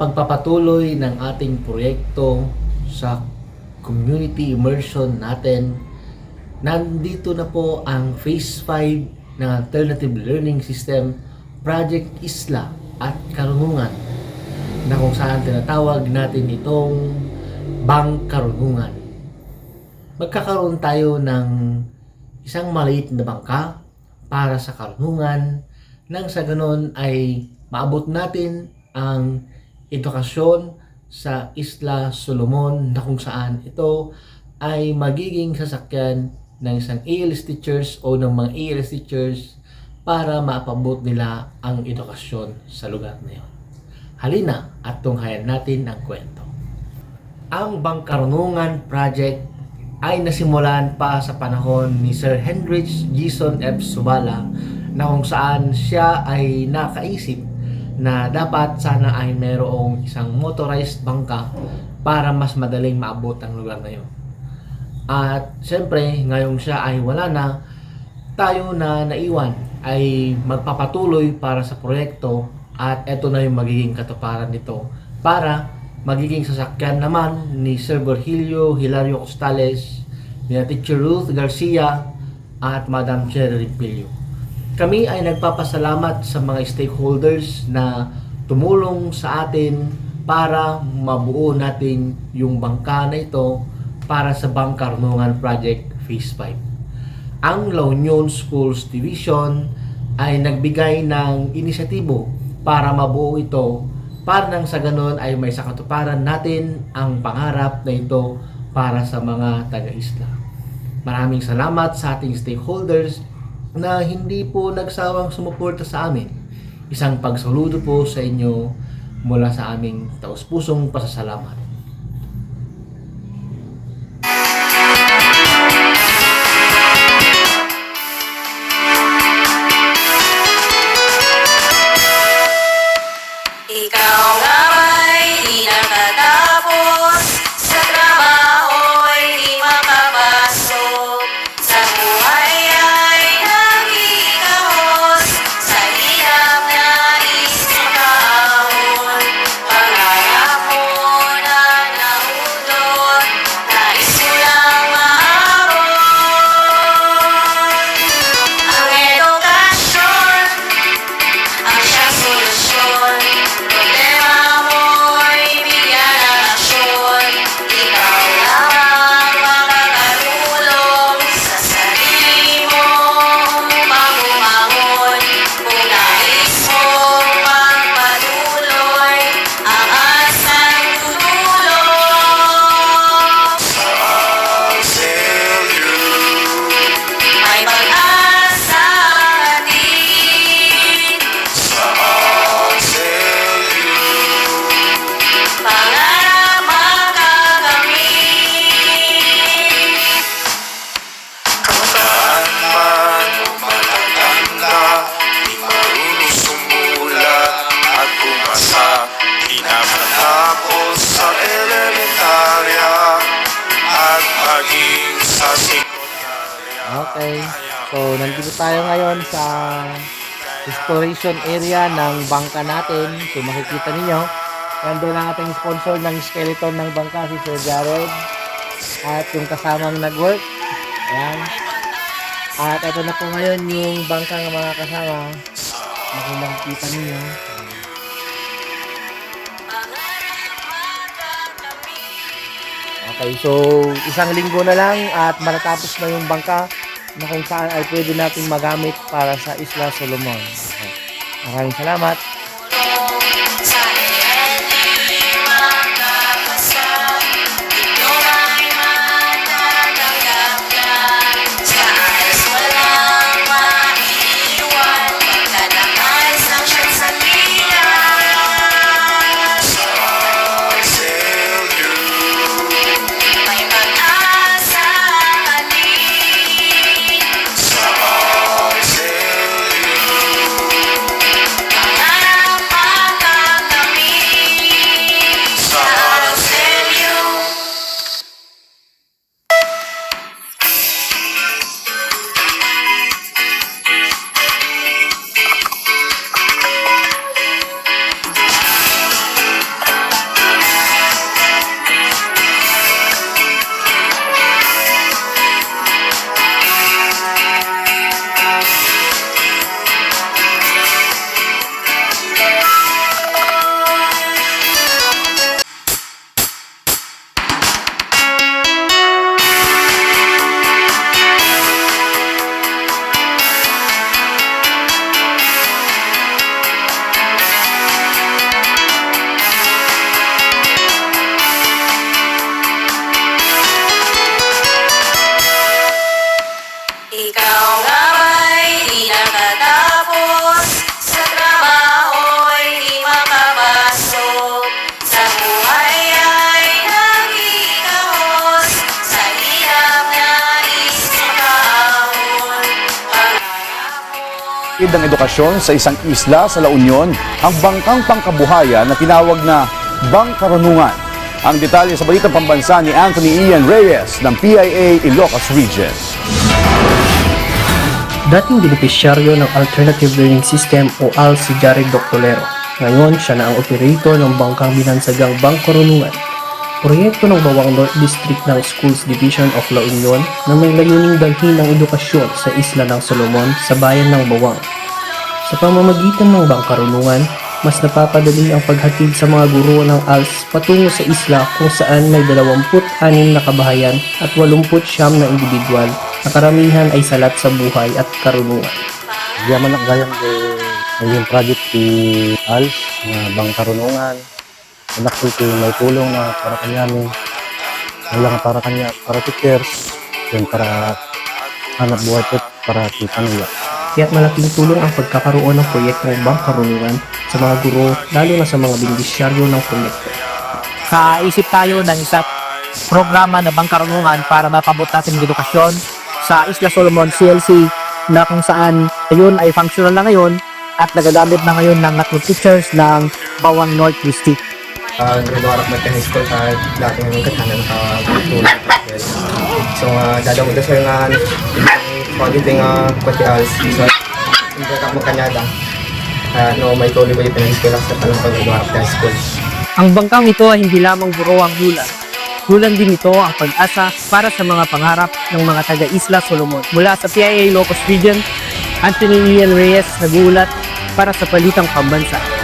pagpapatuloy ng ating proyekto sa community immersion natin, nandito na po ang Phase 5 ng Alternative Learning System Project Isla at Karunungan na kung saan tinatawag natin itong Bang Karunungan. Magkakaroon tayo ng isang maliit na bangka para sa karunungan nang sa ganon ay maabot natin ang edukasyon sa Isla Solomon na kung saan ito ay magiging sasakyan ng isang ALS teachers o ng mga ALS teachers para maapabot nila ang edukasyon sa lugar na yun. Halina at tunghayan natin ang kwento. Ang Bangkarunungan Project ay nasimulan pa sa panahon ni Sir Hendrich Gison F. Subala na kung saan siya ay nakaisip na dapat sana ay mayroong isang motorized bangka para mas madaling maabot ang lugar na yun. At siyempre, ngayong siya ay wala na, tayo na naiwan ay magpapatuloy para sa proyekto at ito na yung magiging katuparan nito para magiging sasakyan naman ni Sir Virgilio Hilario Costales, ni Teacher Ruth Garcia at Madam Cherry Pilio. Kami ay nagpapasalamat sa mga stakeholders na tumulong sa atin para mabuo natin yung bangka na ito para sa Bangkarnungan Project Phase 5. Ang La Union Schools Division ay nagbigay ng inisyatibo para mabuo ito para nang sa ganon ay may sakatuparan natin ang pangarap na ito para sa mga taga-isla. Maraming salamat sa ating stakeholders na hindi po nagsawang sumuporta sa amin. Isang pagsaludo po sa inyo mula sa aming taus-pusong pasasalamat. Okay. So, nandito tayo ngayon sa exploration area ng bangka natin. So, makikita ninyo, nandun ang ating sponsor ng skeleton ng bangka, si Sir Jared. At yung kasamang nag-work. Ayan. At ito na po ngayon yung bangka ng mga kasama. Makikita ninyo. Okay, so isang linggo na lang at matatapos na yung bangka na kung saan ay pwede natin magamit para sa Isla Solomon. Okay. Maraming salamat. Ng edukasyon sa isang isla sa La Union ang bangkang pangkabuhayan na tinawag na Bangkarunungan. Ang detalye sa balitang pambansa ni Anthony Ian Reyes ng PIA Ilocos Region. Dating benepisyaryo ng Alternative Learning System o AL si Jared Doctolero. Ngayon, siya na ang operator ng bangkang binansagang Bangkarunungan. Proyekto ng Bawang North District ng Schools Division of La Union na may layuning dalhin ang edukasyon sa isla ng Solomon sa bayan ng Bawang. Sa pamamagitan ng Bangkarunungan, mas napapadali ang paghatid sa mga guro ng ALS patungo sa isla kung saan may 26 na kabahayan at 89 na individual na karamihan ay salat sa buhay at karunungan. Diyaman nak gayang ke yung project di ALS nga bang karunungan. Anak ko ito may tulong na para kanyami. Wala nga para kanya, para teachers. Yun para hanap buhay ko para kita nila. Kaya't malaking tulong ang pagkakaroon ng proyektong Bangkarunungan sa mga guro lalo na sa mga benepisyaryo ng proyekto. kaisip tayo ng isang programa na bangkarunungan para mapabot natin ng edukasyon sa Isla Solomon CLC na kung saan ayun ay functional na ngayon at nagagamit na ngayon ng network teachers ng Bawang North District. Uh, graduarap mo high school sa dati ng katanan sa tulad. So, uh, dadawag na sir nga pagdating nga pati als. So, hindi ka mo kanyada. Uh, no, may tuloy ko yung pinag-school sa tanong pag-graduarap sa high school. Ang bangkang ito ay hindi lamang buro ang hulan. Hulan din ito ang pag-asa para sa mga pangarap ng mga taga-Isla Solomon. Mula sa PIA Locos Region, Anthony Ian Reyes nagulat para sa Palitang Pambansa.